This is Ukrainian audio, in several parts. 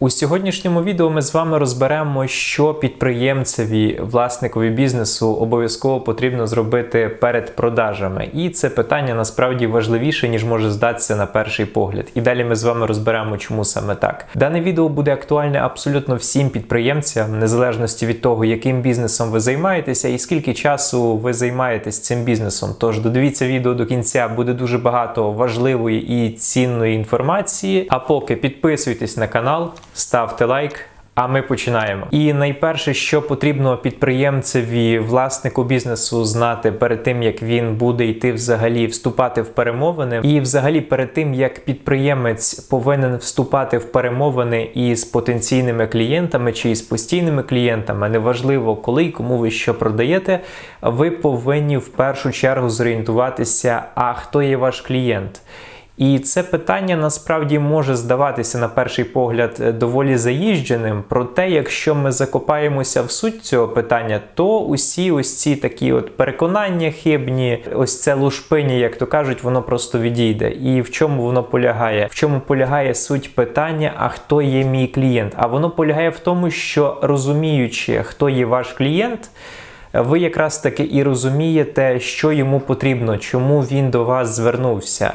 У сьогоднішньому відео ми з вами розберемо, що підприємцеві, власникові бізнесу обов'язково потрібно зробити перед продажами. І це питання насправді важливіше, ніж може здатися на перший погляд. І далі ми з вами розберемо, чому саме так. Дане відео буде актуальне абсолютно всім підприємцям, незалежності від того, яким бізнесом ви займаєтеся і скільки часу ви займаєтесь цим бізнесом. Тож додивіться відео до кінця, буде дуже багато важливої і цінної інформації. А поки підписуйтесь на канал ставте лайк. А ми починаємо. І найперше, що потрібно підприємцеві, власнику бізнесу знати перед тим, як він буде йти взагалі вступати в перемовини, і взагалі перед тим як підприємець повинен вступати в перемовини із потенційними клієнтами чи із постійними клієнтами, неважливо коли і кому ви що продаєте, ви повинні в першу чергу зорієнтуватися, а хто є ваш клієнт. І це питання насправді може здаватися на перший погляд е, доволі заїждженим. Проте, якщо ми закопаємося в суть цього питання, то усі ось ці такі от переконання хибні, ось це лушпині, як то кажуть, воно просто відійде. І в чому воно полягає? В чому полягає суть питання, а хто є мій клієнт? А воно полягає в тому, що розуміючи, хто є ваш клієнт. Ви якраз таки і розумієте, що йому потрібно, чому він до вас звернувся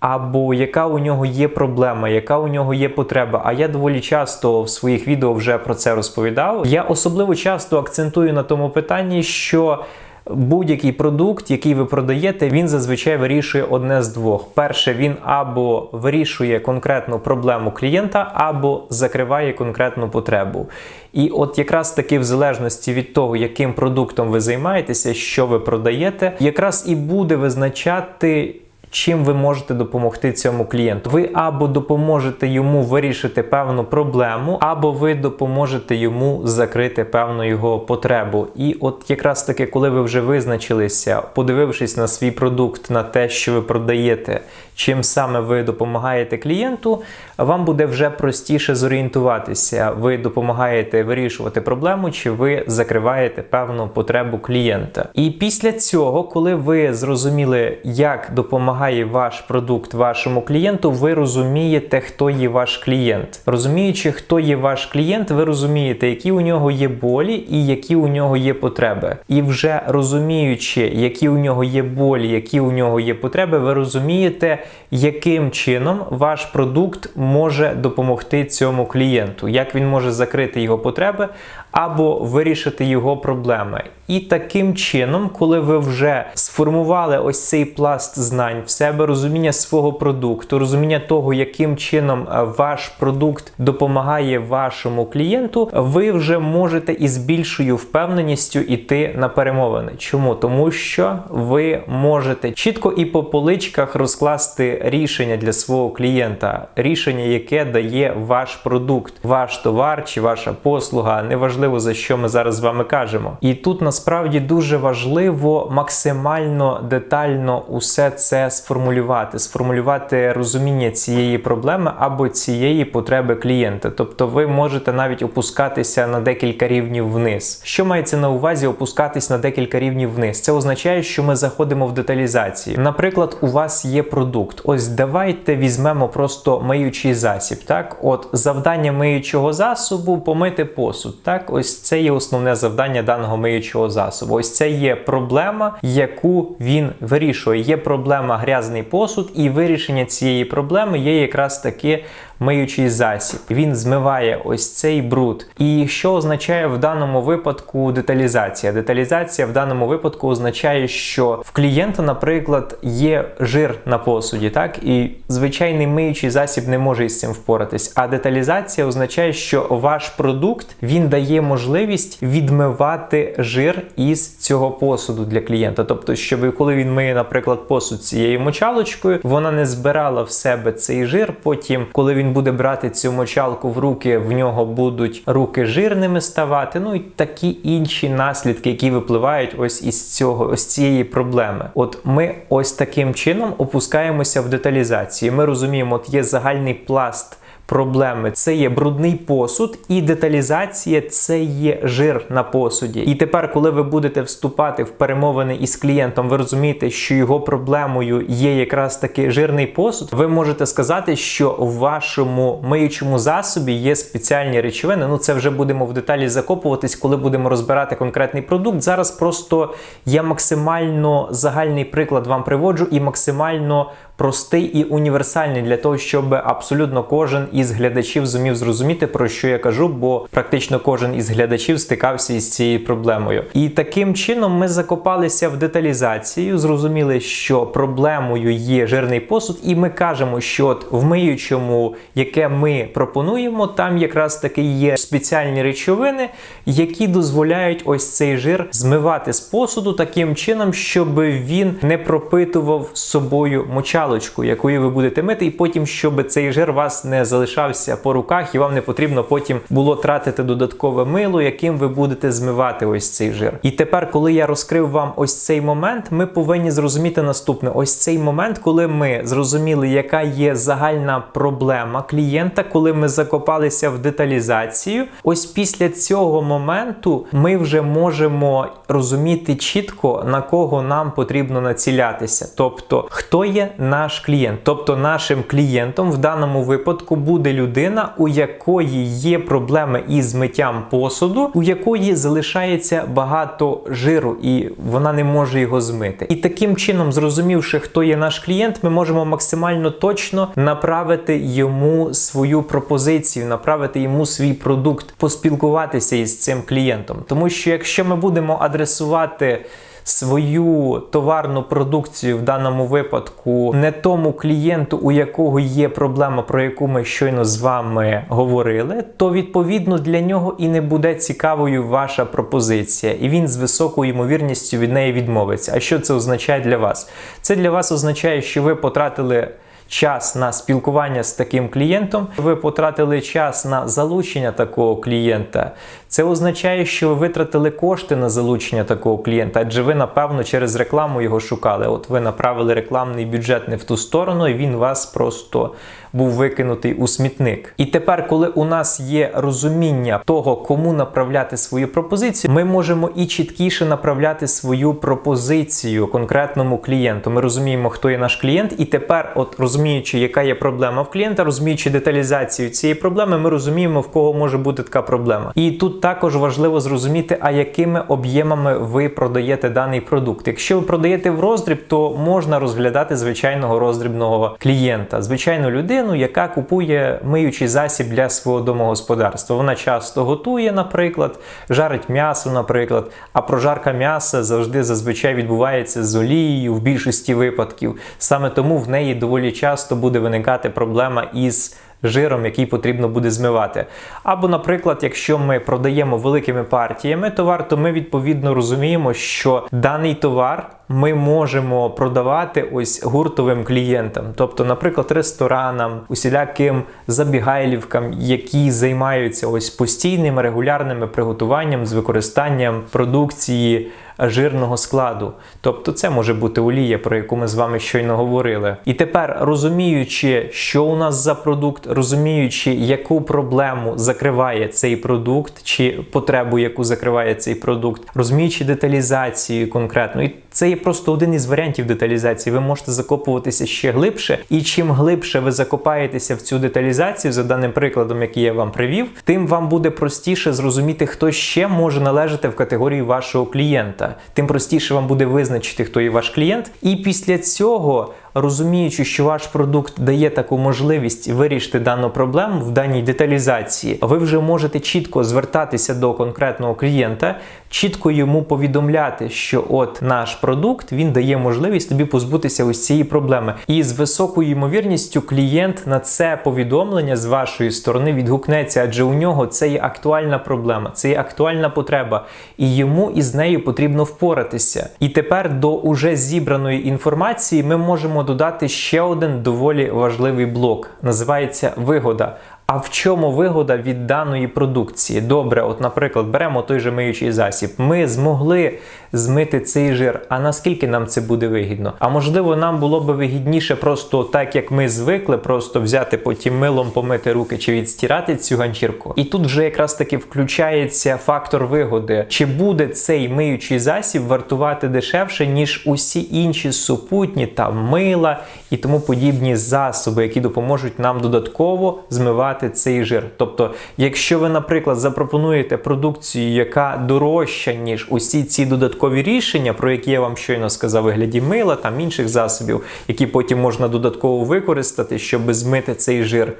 або яка у нього є проблема, яка у нього є потреба. А я доволі часто в своїх відео вже про це розповідав. Я особливо часто акцентую на тому питанні, що Будь-який продукт, який ви продаєте, він зазвичай вирішує одне з двох: перше, він або вирішує конкретну проблему клієнта, або закриває конкретну потребу. І от якраз таки, в залежності від того, яким продуктом ви займаєтеся, що ви продаєте, якраз і буде визначати чим ви можете допомогти цьому клієнту. Ви або допоможете йому вирішити певну проблему, або ви допоможете йому закрити певну його потребу. І от якраз таки, коли ви вже визначилися, подивившись на свій продукт, на те, що ви продаєте, чим саме ви допомагаєте клієнту, вам буде вже простіше зорієнтуватися. Ви допомагаєте вирішувати проблему, чи ви закриваєте певну потребу клієнта. І після цього, коли ви зрозуміли, як допомагає ваш продукт вашому клієнту, ви розумієте, хто є ваш клієнт. Розуміючи, хто є ваш клієнт, ви розумієте, які у нього є болі і які у нього є потреби. І вже розуміючи, які у нього є болі, які у нього є потреби, ви розумієте, яким чином ваш продукт може допомогти цьому клієнту, як він може закрити його потреби або вирішити його проблеми. І таким чином, коли ви вже сформували ось цей пласт знань в себе, розуміння свого продукту, розуміння того, яким чином е, ваш продукт допомагає вашому клієнту, ви вже можете із більшою впевненістю йти на перемовини. Чому? Тому що ви можете чітко і по поличках розкласти рішення для свого клієнта, рішення, яке дає ваш продукт, ваш товар чи ваша послуга, неважливо за що ми зараз з вами кажемо. І тут насправді дуже важливо максимально детально усе це сформулювати, сформулювати розуміння цієї проблеми або цієї потреби клієнта. Тобто ви можете навіть опускатися на декілька рівнів вниз. Що мається на увазі опускатись на декілька рівнів вниз? Це означає, що ми заходимо в деталізацію. Наприклад, у вас є продукт. Ось давайте візьмемо просто миючий засіб. Так, от завдання миючого засобу помити посуд. Так, ось це є основне завдання даного миючого засобу. Ось це є проблема, яку він вирішує. Є проблема грязний посуд, і вирішення цієї проблеми є якраз таки миючий засіб. Він змиває ось цей бруд. І що означає в даному випадку деталізація? Деталізація в даному випадку означає, що в клієнта, наприклад, є жир на посуді, так і звичайний миючий засіб не може із цим впоратись. А деталізація означає, що ваш продукт він дає можливість відмивати жир із цього посуду для клієнта. Тобто, щоб коли він миє, наприклад, посуд цією мочалочкою, вона не збирала в себе цей жир. Потім, коли він буде брати цю мочалку в руки, в нього будуть руки жирними ставати. Ну і такі інші наслідки, які випливають ось із цього, ось цієї проблеми. От ми ось таким чином опускаємося в деталізації. Ми розуміємо, от є загальний пласт проблеми це є брудний посуд, і деталізація це є жир на посуді. І тепер, коли ви будете вступати в перемовини із клієнтом, ви розумієте, що його проблемою є якраз таки жирний посуд. Ви можете сказати, що в вашому миючому засобі є спеціальні речовини. Ну це вже будемо в деталі закопуватись, коли будемо розбирати конкретний продукт. Зараз просто я максимально загальний приклад вам приводжу і максимально простий і універсальний для того, щоб абсолютно кожен із глядачів зумів зрозуміти, про що я кажу, бо практично кожен із глядачів стикався із цією проблемою. І таким чином ми закопалися в деталізацію, зрозуміли, що проблемою є жирний посуд, і ми кажемо, що от в миючому, яке ми пропонуємо, там якраз таки є спеціальні речовини, які дозволяють ось цей жир змивати з посуду таким чином, щоб він не пропитував собою мочалочку, якою ви будете мити, і потім, щоб цей жир вас не залишався по руках, і вам не потрібно потім було тратити додаткове мило, яким ви будете змивати ось цей жир. І тепер, коли я розкрив вам ось цей момент, ми повинні зрозуміти наступне: ось цей момент, коли ми зрозуміли, яка є загальна проблема клієнта, коли ми закопалися в деталізацію. Ось після цього моменту ми вже можемо розуміти чітко на кого нам потрібно націлятися, тобто хто є наш клієнт. Тобто, нашим клієнтом в даному випадку буде людина, у якої є проблеми із миттям посуду, у якої залишається багато жиру, і вона не може його змити. І таким чином, зрозумівши, хто є наш клієнт, ми можемо максимально точно направити йому свою пропозицію, направити йому свій продукт, поспілкуватися із цим клієнтом. Тому що якщо ми будемо адресувати свою товарну продукцію в даному випадку не тому клієнту, у якого є проблема, про яку ми щойно з вами говорили, то відповідно для нього і не буде цікавою ваша пропозиція, і він з високою ймовірністю від неї відмовиться. А що це означає для вас? Це для вас означає, що ви потратили. Час на спілкування з таким клієнтом, ви потратили час на залучення такого клієнта. Це означає, що ви витратили кошти на залучення такого клієнта, адже ви, напевно, через рекламу його шукали. От ви направили рекламний бюджет не в ту сторону, і він вас просто був викинутий у смітник. І тепер, коли у нас є розуміння того, кому направляти свою пропозицію, ми можемо і чіткіше направляти свою пропозицію конкретному клієнту. Ми розуміємо, хто є наш клієнт, і тепер, от розуміючи, яка є проблема в клієнта, розуміючи деталізацію цієї проблеми, ми розуміємо, в кого може бути така проблема. І тут також важливо зрозуміти, а якими об'ємами ви продаєте даний продукт. Якщо ви продаєте в роздріб, то можна розглядати звичайного роздрібного клієнта, звичайну людину, яка купує миючий засіб для свого домогосподарства. Вона часто готує, наприклад, жарить м'ясо, наприклад. А прожарка м'яса завжди зазвичай відбувається з олією в більшості випадків. Саме тому в неї доволі часто буде виникати проблема із жиром, який потрібно буде змивати. Або, наприклад, якщо ми продаємо великими партіями товар, то ми відповідно розуміємо, що даний товар ми можемо продавати ось гуртовим клієнтам, тобто, наприклад, ресторанам, усіляким забігайлівкам, які займаються ось постійними регулярними приготуванням з використанням продукції. Жирного складу, тобто це може бути олія, про яку ми з вами щойно говорили. І тепер розуміючи, що у нас за продукт, розуміючи, яку проблему закриває цей продукт, чи потребу, яку закриває цей продукт, розуміючи деталізацію конкретно, і це є просто один із варіантів деталізації. Ви можете закопуватися ще глибше, і чим глибше ви закопаєтеся в цю деталізацію, за даним прикладом, який я вам привів, тим вам буде простіше зрозуміти, хто ще може належати в категорії вашого клієнта. Тим простіше вам буде визначити, хто є ваш клієнт, і після цього. Розуміючи, що ваш продукт дає таку можливість вирішити дану проблему в даній деталізації, ви вже можете чітко звертатися до конкретного клієнта, чітко йому повідомляти, що от наш продукт він дає можливість тобі позбутися ось цієї проблеми. І з високою ймовірністю клієнт на це повідомлення з вашої сторони відгукнеться, адже у нього це є актуальна проблема, це є актуальна потреба, і йому із нею потрібно впоратися. І тепер до уже зібраної інформації ми можемо додати ще один доволі важливий блок. Називається вигода. А в чому вигода від даної продукції? Добре, от, наприклад, беремо той же миючий засіб. Ми змогли змити цей жир. А наскільки нам це буде вигідно? А можливо, нам було би вигідніше просто так, як ми звикли, просто взяти потім милом помити руки чи відстирати цю ганчірку. І тут вже якраз таки включається фактор вигоди. Чи буде цей миючий засіб вартувати дешевше, ніж усі інші супутні та мила і тому подібні засоби, які допоможуть нам додатково змивати цей жир. Тобто, якщо ви, наприклад, запропонуєте продукцію, яка дорожча, ніж усі ці додаткові рішення, про які я вам щойно сказав, вигляді мила там інших засобів, які потім можна додатково використати, щоб змити цей жир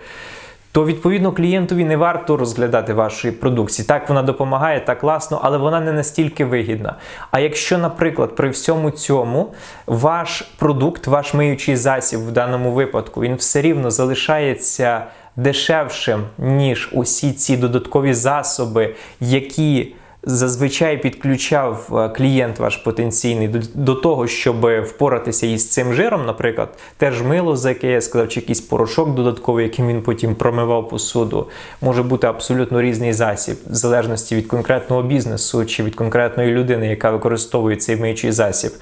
то відповідно клієнтові не варто розглядати вашої продукції. Так, вона допомагає, так класно, але вона не настільки вигідна. А якщо, наприклад, при всьому цьому ваш продукт, ваш миючий засіб в даному випадку, він все рівно залишається дешевшим, ніж усі ці додаткові засоби, які зазвичай підключав е, клієнт ваш потенційний до, того, щоб впоратися із цим жиром, наприклад, теж мило, за яке я сказав, чи якийсь порошок додатковий, яким він потім промивав посуду, може бути абсолютно різний засіб, в залежності від конкретного бізнесу чи від конкретної людини, яка використовує цей миючий засіб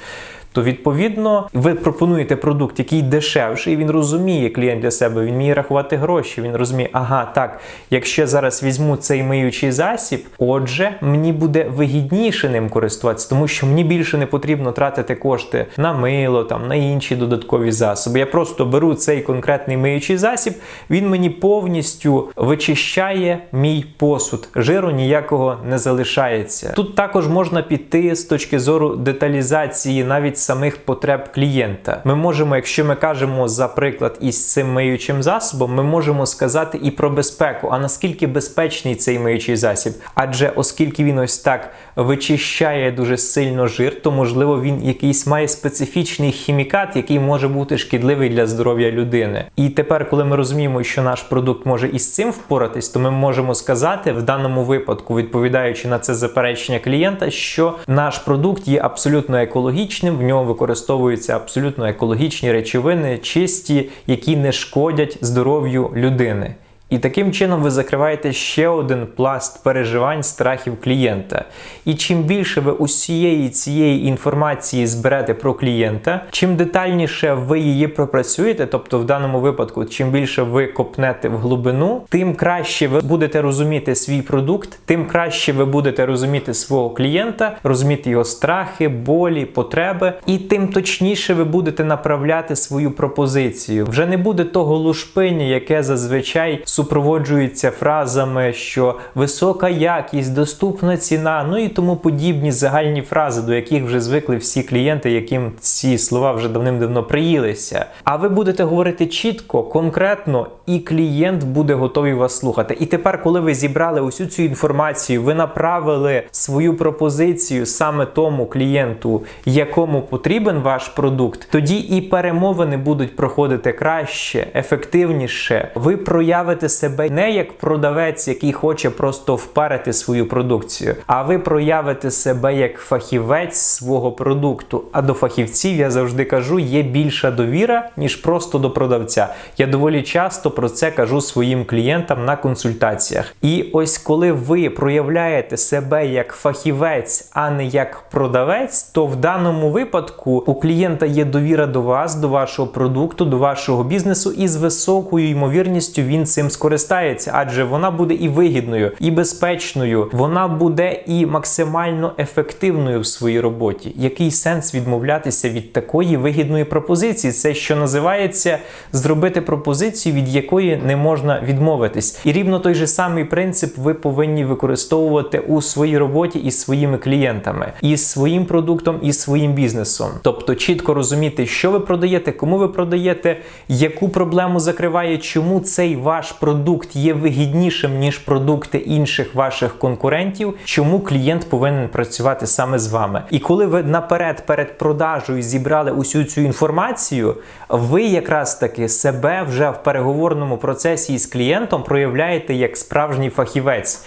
то відповідно ви пропонуєте продукт, який дешевший, він розуміє клієнт для себе, він вміє рахувати гроші. Він розуміє, ага, так, якщо я зараз візьму цей миючий засіб, отже, мені буде вигідніше ним користуватися, тому що мені більше не потрібно тратити кошти на мило, там на інші додаткові засоби. Я просто беру цей конкретний миючий засіб, він мені повністю вичищає мій посуд. Жиру ніякого не залишається. Тут також можна піти з точки зору деталізації навіть самих потреб клієнта. Ми можемо, якщо ми кажемо за приклад із цим миючим засобом, ми можемо сказати і про безпеку. А наскільки безпечний цей миючий засіб? Адже оскільки він ось так вичищає дуже сильно жир, то можливо він якийсь має специфічний хімікат, який може бути шкідливий для здоров'я людини. І тепер, коли ми розуміємо, що наш продукт може із цим впоратись, то ми можемо сказати в даному випадку, відповідаючи на це заперечення клієнта, що наш продукт є абсолютно екологічним, ньому використовуються абсолютно екологічні речовини, чисті, які не шкодять здоров'ю людини. І таким чином ви закриваєте ще один пласт переживань страхів клієнта. І чим більше ви усієї цієї інформації зберете про клієнта, чим детальніше ви її пропрацюєте, тобто в даному випадку, чим більше ви копнете в глибину, тим краще ви будете розуміти свій продукт, тим краще ви будете розуміти свого клієнта, розуміти його страхи, болі, потреби, і тим точніше ви будете направляти свою пропозицію. Вже не буде того лушпиня, яке зазвичай супроводжуються фразами, що висока якість, доступна ціна, ну і тому подібні загальні фрази, до яких вже звикли всі клієнти, яким ці слова вже давним-давно приїлися. А ви будете говорити чітко, конкретно, і клієнт буде готовий вас слухати. І тепер, коли ви зібрали усю цю інформацію, ви направили свою пропозицію саме тому клієнту, якому потрібен ваш продукт, тоді і перемовини будуть проходити краще, ефективніше. Ви проявите себе не як продавець, який хоче просто впарити свою продукцію, а ви проявите себе як фахівець свого продукту. А до фахівців я завжди кажу, є більша довіра, ніж просто до продавця. Я доволі часто про це кажу своїм клієнтам на консультаціях. І ось коли ви проявляєте себе як фахівець, а не як продавець, то в даному випадку у клієнта є довіра до вас, до вашого продукту, до вашого бізнесу, і з високою ймовірністю він цим скористається, адже вона буде і вигідною, і безпечною, вона буде і максимально ефективною в своїй роботі. Який сенс відмовлятися від такої вигідної пропозиції? Це що називається зробити пропозицію, від якої не можна відмовитись. І рівно той же самий принцип ви повинні використовувати у своїй роботі із своїми клієнтами, із своїм продуктом, і своїм бізнесом. Тобто чітко розуміти, що ви продаєте, кому ви продаєте, яку проблему закриває, чому цей ваш продукт є вигіднішим ніж продукти інших ваших конкурентів, чому клієнт повинен працювати саме з вами. І коли ви наперед перед продажею зібрали усю цю інформацію, ви якраз таки себе вже в переговорному процесі із клієнтом проявляєте як справжній фахівець.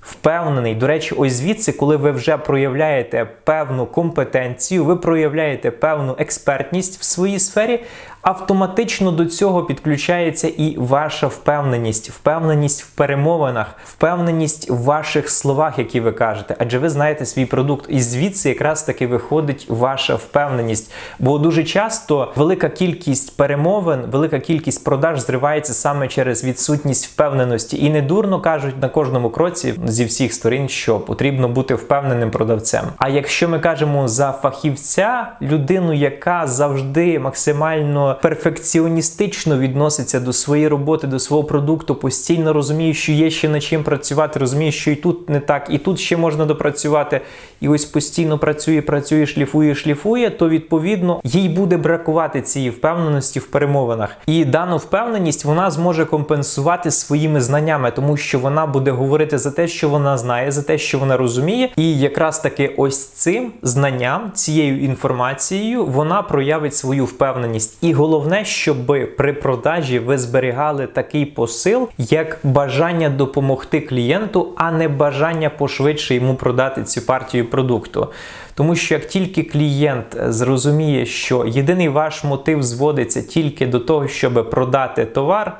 Впевнений, до речі, ось звідси, коли ви вже проявляєте певну компетенцію, ви проявляєте певну експертність в своїй сфері, автоматично до цього підключається і ваша впевненість, впевненість в перемовинах, впевненість в ваших словах, які ви кажете, адже ви знаєте свій продукт, і звідси якраз таки виходить ваша впевненість. Бо дуже часто велика кількість перемовин, велика кількість продаж зривається саме через відсутність впевненості. І не дурно кажуть на кожному кроці зі всіх сторін, що потрібно бути впевненим продавцем. А якщо ми кажемо за фахівця, людину, яка завжди максимально перфекціоністично відноситься до своєї роботи, до свого продукту, постійно розуміє, що є ще над чим працювати, розуміє, що і тут не так, і тут ще можна допрацювати. І ось постійно працює, працює, шліфує, шліфує, то відповідно їй буде бракувати цієї впевненості в перемовинах. І дану впевненість вона зможе компенсувати своїми знаннями, тому що вона буде говорити за те, що вона знає, за те, що вона розуміє, і якраз таки ось цим знанням, цією інформацією, вона проявить свою впевненість. І головне, щоб при продажі ви зберігали такий посил, як бажання допомогти клієнту, а не бажання пошвидше йому продати цю партію продукту. Тому що як тільки клієнт зрозуміє, що єдиний ваш мотив зводиться тільки до того, щоб продати товар.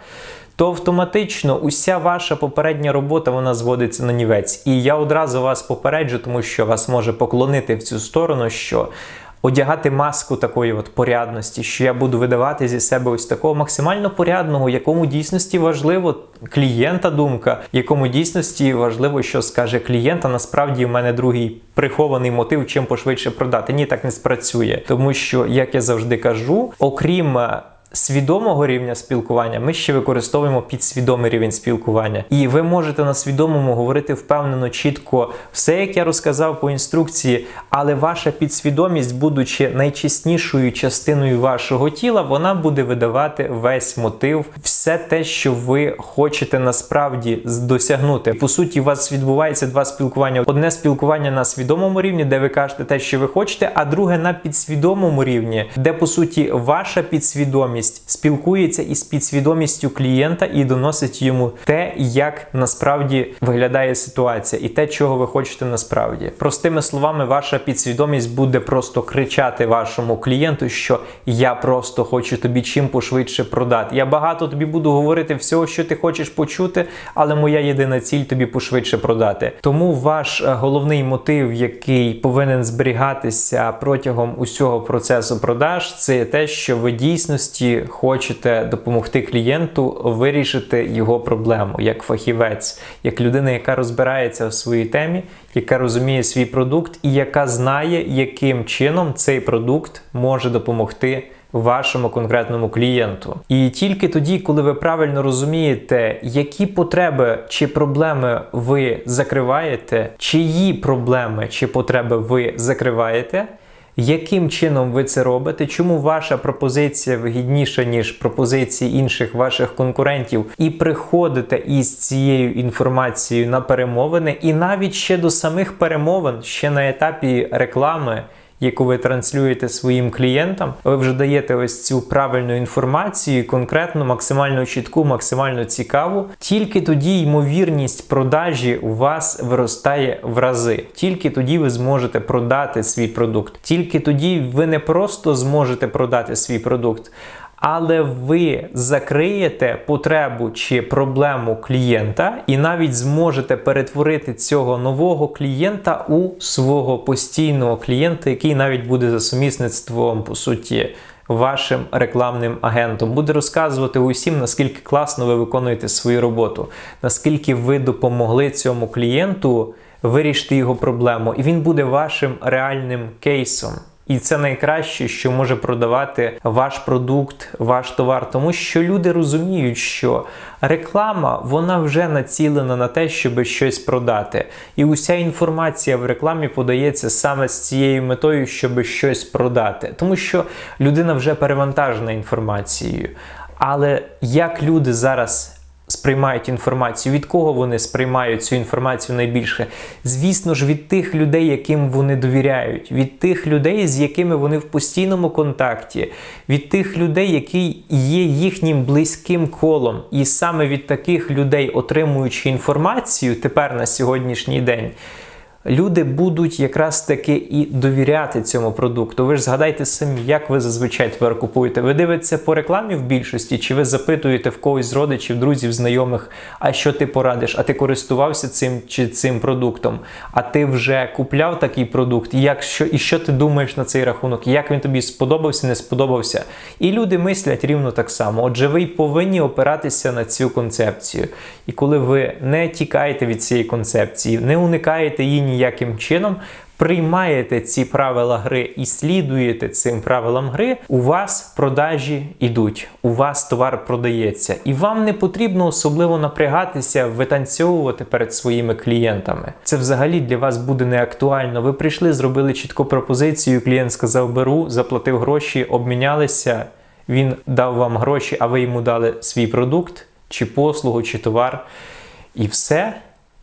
То автоматично уся ваша попередня робота вона зводиться на нівець. І я одразу вас попереджу, тому що вас може поклонити в цю сторону, що одягати маску такої от порядності, що я буду видавати зі себе ось такого максимально порядного, якому дійсності важливо клієнта думка, якому дійсності важливо, що скаже клієнт, а насправді в мене другий прихований мотив, чим пошвидше продати. Ні, так не спрацює. Тому що, як я завжди кажу, окрім свідомого рівня спілкування ми ще використовуємо підсвідомий рівень спілкування. І ви можете на свідомому говорити впевнено, чітко все, як я розказав по інструкції, але ваша підсвідомість, будучи найчеснішою частиною вашого тіла, вона буде видавати весь мотив, все те, що ви хочете насправді досягнути. По суті, у вас відбувається два спілкування: одне спілкування на свідомому рівні, де ви кажете те, що ви хочете, а друге на підсвідомому рівні, де по суті ваша підсвідомість підсвідомість спілкується із підсвідомістю клієнта і доносить йому те, як насправді виглядає ситуація, і те, чого ви хочете насправді. Простими словами, ваша підсвідомість буде просто кричати вашому клієнту, що я просто хочу тобі чим пошвидше продати. Я багато тобі буду говорити всього, що ти хочеш почути, але моя єдина ціль тобі пошвидше продати. Тому ваш е, головний мотив, який повинен зберігатися протягом усього процесу продаж, це те, що ви дійсності хочете допомогти клієнту вирішити його проблему як фахівець, як людина, яка розбирається в своїй темі, яка розуміє свій продукт і яка знає, яким чином цей продукт може допомогти. Вашому конкретному клієнту. І тільки тоді, коли ви правильно розумієте, які потреби чи проблеми ви закриваєте, чиї проблеми чи потреби ви закриваєте, яким чином ви це робите? Чому ваша пропозиція вигідніша, ніж пропозиції інших ваших конкурентів, і приходите із цією інформацією на перемовини, і навіть ще до самих перемовин, ще на етапі реклами яку ви транслюєте своїм клієнтам, ви вже даєте ось цю правильну інформацію, конкретну, максимально чітку, максимально цікаву. Тільки тоді ймовірність продажі у вас виростає в рази. Тільки тоді ви зможете продати свій продукт. Тільки тоді ви не просто зможете продати свій продукт але ви закриєте потребу чи проблему клієнта, і навіть зможете перетворити цього нового клієнта у свого постійного клієнта, який навіть буде за сумісництвом, по суті. Вашим рекламним агентом буде розказувати усім, наскільки класно ви виконуєте свою роботу, наскільки ви допомогли цьому клієнту вирішити його проблему, і він буде вашим реальним кейсом. І це найкраще, що може продавати ваш продукт, ваш товар, тому що люди розуміють, що реклама вона вже націлена на те, щоб щось продати. І уся інформація в рекламі подається саме з цією метою, щоб щось продати, тому що людина вже перевантажена інформацією. Але як люди зараз сприймають інформацію, від кого вони сприймають цю інформацію найбільше? Звісно ж, від тих людей, яким вони довіряють, від тих людей, з якими вони в постійному контакті, від тих людей, які є їхнім близьким колом. І саме від таких людей, отримуючи інформацію тепер на сьогоднішній день. Люди будуть якраз таки і довіряти цьому продукту. Ви ж згадайте самі, як ви зазвичай тепер купуєте. Ви дивитеся по рекламі в більшості, чи ви запитуєте в когось з родичів, друзів, знайомих, а що ти порадиш? А ти користувався цим чи цим продуктом? А ти вже купляв такий продукт? Як що і що ти думаєш на цей рахунок? Як він тобі сподобався, не сподобався? І люди мислять рівно так само. Отже, ви й повинні опиратися на цю концепцію. І коли ви не тікаєте від цієї концепції, не уникаєте її ніяким чином, приймаєте ці правила гри і слідуєте цим правилам гри, у вас продажі йдуть, у вас товар продається, і вам не потрібно особливо напрягатися, витанцьовувати перед своїми клієнтами. Це взагалі для вас буде не актуально. Ви прийшли, зробили чітку пропозицію. Клієнт сказав: беру, заплатив гроші, обмінялися. Він дав вам гроші, а ви йому дали свій продукт, чи послугу, чи товар. І все.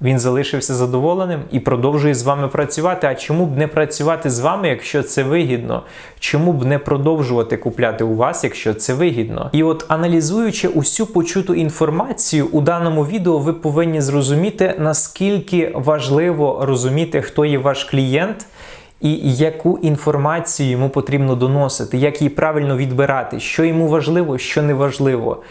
Він залишився задоволеним і продовжує з вами працювати. А чому б не працювати з вами, якщо це вигідно? Чому б не продовжувати купляти у вас, якщо це вигідно? І от аналізуючи усю почуту інформацію у даному відео, ви повинні зрозуміти, наскільки важливо розуміти, хто є ваш клієнт. І яку інформацію йому потрібно доносити, як її правильно відбирати, що йому важливо, що не важливо.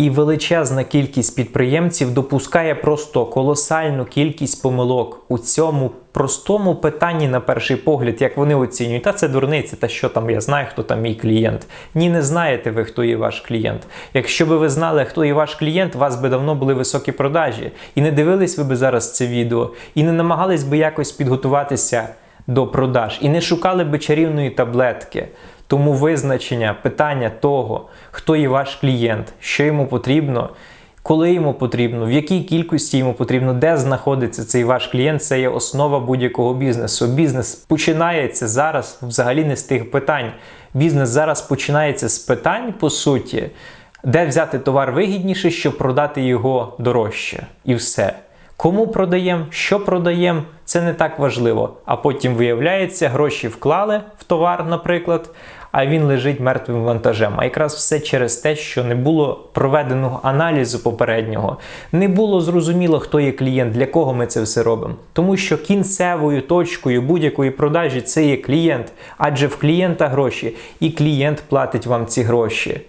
І величезна кількість підприємців допускає просто колосальну кількість помилок у цьому простому питанні на перший погляд, як вони оцінюють. Та це дурниця, та що там я знаю, хто там мій клієнт. Ні, не знаєте ви, хто є ваш клієнт. Якщо би ви знали, хто є ваш клієнт, у вас би давно були високі продажі. І не дивились ви би зараз це відео, і не намагались би якось підготуватися до продаж, і не шукали би чарівної таблетки. Тому визначення питання того, хто є ваш клієнт, що йому потрібно, коли йому потрібно, в якій кількості йому потрібно, де знаходиться цей ваш клієнт, це є основа будь-якого бізнесу. Бізнес починається зараз взагалі не з тих питань. Бізнес зараз починається з питань, по суті, де взяти товар вигідніше, щоб продати його дорожче. І все. Кому продаємо, що продаємо, це не так важливо. А потім виявляється, гроші вклали в товар, наприклад, а він лежить мертвим вантажем. А якраз все через те, що не було проведеного аналізу попереднього, не було зрозуміло, хто є клієнт, для кого ми це все робимо. Тому що кінцевою точкою будь-якої продажі це є клієнт, адже в клієнта гроші, і клієнт платить вам ці гроші.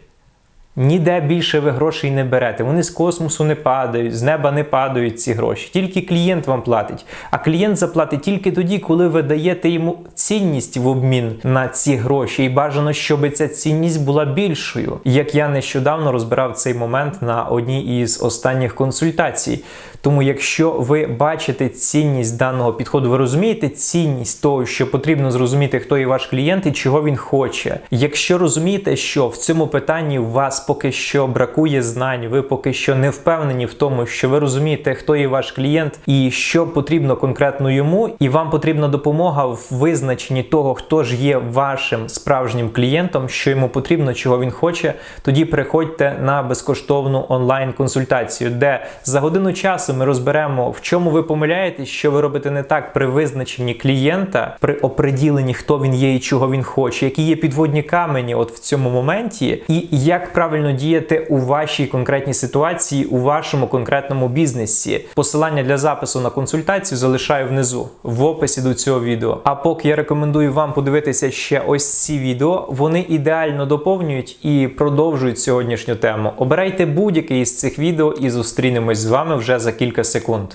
Ніде більше ви грошей не берете. Вони з космосу не падають, з неба не падають ці гроші. Тільки клієнт вам платить. А клієнт заплатить тільки тоді, коли ви даєте йому цінність в обмін на ці гроші. І бажано, щоб ця цінність була більшою. Як я нещодавно розбирав цей момент на одній із останніх консультацій. Тому, якщо ви бачите цінність даного підходу, ви розумієте цінність того, що потрібно зрозуміти, хто є ваш клієнт і чого він хоче. Якщо розумієте, що в цьому питанні у вас поки що бракує знань, ви поки що не впевнені в тому, що ви розумієте, хто є ваш клієнт і що потрібно конкретно йому, і вам потрібна допомога в визначенні того, хто ж є вашим справжнім клієнтом, що йому потрібно, чого він хоче, тоді приходьте на безкоштовну онлайн-консультацію, де за годину часу ми розберемо, в чому ви помиляєтесь, що ви робите не так при визначенні клієнта, при оприділенні, хто він є і чого він хоче, які є підводні камені от в цьому моменті, і як правильно діяти у вашій конкретній ситуації, у вашому конкретному бізнесі. Посилання для запису на консультацію залишаю внизу в описі до цього відео. А поки я рекомендую вам подивитися ще ось ці відео, вони ідеально доповнюють і продовжують сьогоднішню тему. Обирайте будь-яке із цих відео і зустрінемось з вами вже за кілька секунд.